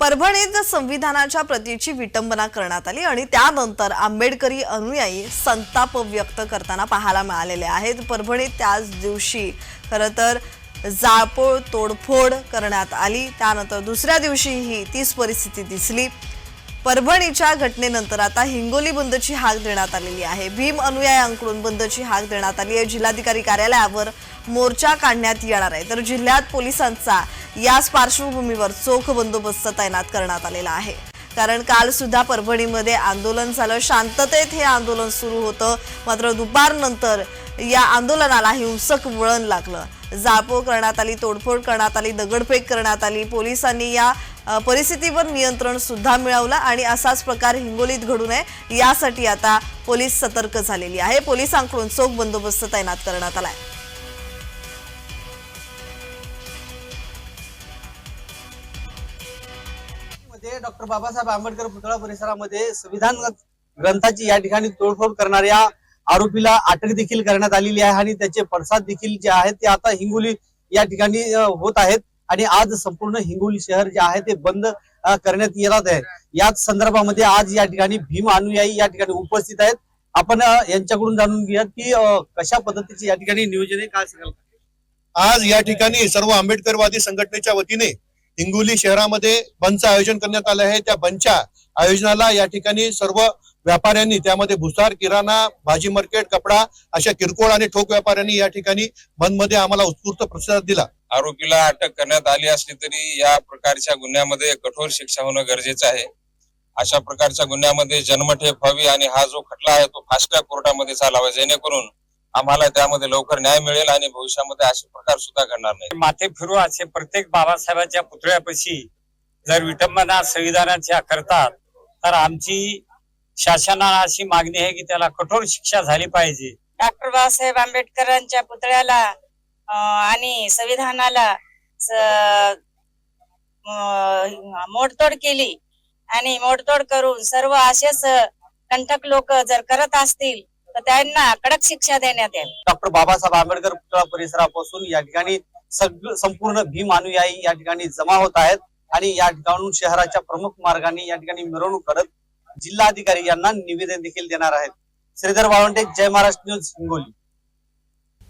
परभणीत संविधानाच्या प्रतीची विटंबना करण्यात आली आणि त्यानंतर आंबेडकरी अनुयायी संताप व्यक्त करताना पाहायला मिळालेले आहेत. परभणीत त्याच दिवशी खरं तर जाळपोळ तोडफोड करण्यात आली. त्यानंतर दुसऱ्या दिवशीही तीच परिस्थिती दिसली. परभणीच्या घटनेनंतर आता हिंगोली बंदची हाक देण्यात आलेली आहे. भीम अनुयायांकडून बंदची हाक देण्यात आली आहे. जिल्हाधिकारी कार्यालयावर मोर्चा काढण्यात येणार आहे. तर जिल्ह्यात पोलिसांचा याच पार्श्वभूमीवर चोख बंदोबस्त तैनात करण्यात आलेला आहे. कारण काल सुद्धा परभणीमध्ये आंदोलन झालं. शांततेत हे आंदोलन सुरू होतं. मात्र दुपारनंतर या आंदोलनाला हिंसक वळण लागलं. जाळपोळ करण्यात आली तोडफोड करण्यात आली दगडफेक करण्यात आली. पोलिसांनी या परिस्थितीवर नियंत्रण सुद्धा मिळवलं आणि असाच प्रकार हिंगोलीत घडू नये यासाठी आता पोलीस सतर्क झालेली आहे. पोलिसांकडून चोख बंदोबस्त तैनात करण्यात आलाय. मध्ये डॉक्टर बाबासाहेब आंबेडकर पुतळा परिसरामध्ये संविधान ग्रंथाची या ठिकाणी तोडफोड करणाऱ्या आरोपीला अटक देखील करण्यात आलेली आहे आणि त्याचे पडसाद देखील जे आहेत ते आता हिंगोली या ठिकाणी होत आहेत आणि आज संपूर्ण हिंगोली शहर जे आहे ते बंद करण्यात येणार आहे. याच संदर्भामध्ये आज या ठिकाणी भीम अनुयायी या ठिकाणी उपस्थित आहेत. आपण यांच्याकडून जाणून घेऊयात की कशा पद्धतीचे या ठिकाणी नियोजन आहे काय सांगाल? आज या ठिकाणी सर्व आंबेडकरवादी संघटनेच्या वतीने हिंगोली शहरामध्ये बंदचं आयोजन करण्यात आलं आहे. त्या बंदच्या आयोजनाला या ठिकाणी सर्व व्यापाऱ्यांनी त्यामध्ये भुसार किराणा भाजी मार्केट कपडा अशा किरकोळ आणि ठोक व्यापाऱ्यांनी या ठिकाणी बंदमध्ये आम्हाला उत्स्फूर्त प्रतिसाद दिला. आरोपीला अटक करण्यात आली असली तरी या प्रकारच्या गुन्ह्यामध्ये कठोर शिक्षा होणं गरजेचं आहे. अशा प्रकारच्या गुन्ह्यामध्ये जन्मठेप व्हावी आणि हा जो खटला आहे तो फास्ट कोर्टामध्ये चालावा जेणेकरून आम्हाला त्यामध्ये लवकर न्याय मिळेल आणि भविष्यामध्ये असे प्रकार सुद्धा घडणार नाही माथे फिरू असे प्रत्येक बाबासाहेबांच्या पुतळ्यापाशी जर विटंबना संविधानाच्या करतात तर आमची शासनाला अशी मागणी आहे की त्याला कठोर शिक्षा झाली पाहिजे. डॉक्टर बाबासाहेब आंबेडकरांच्या पुतळ्याला आणि संविधानाला मोडतोड केली. आणि मोडतोड करून सर्व असेच कंटक लोक जर करत असतील तर त्यांना कडक शिक्षा देण्यात येईल डॉक्टर बाबासाहेब आंबेडकर पुतळा परिसरापासून या ठिकाणी सगळं संपूर्ण भीम अनुयायी या ठिकाणी जमा होत आहेत आणि या ठिकाणून शहराच्या प्रमुख मार्गाने या ठिकाणी मिरवणूक करत जिल्हाधिकारी यांना निवेदन देखील देणार आहेत. श्रीधर वाळवंटे जय महाराष्ट्र न्यूज हिंगोली.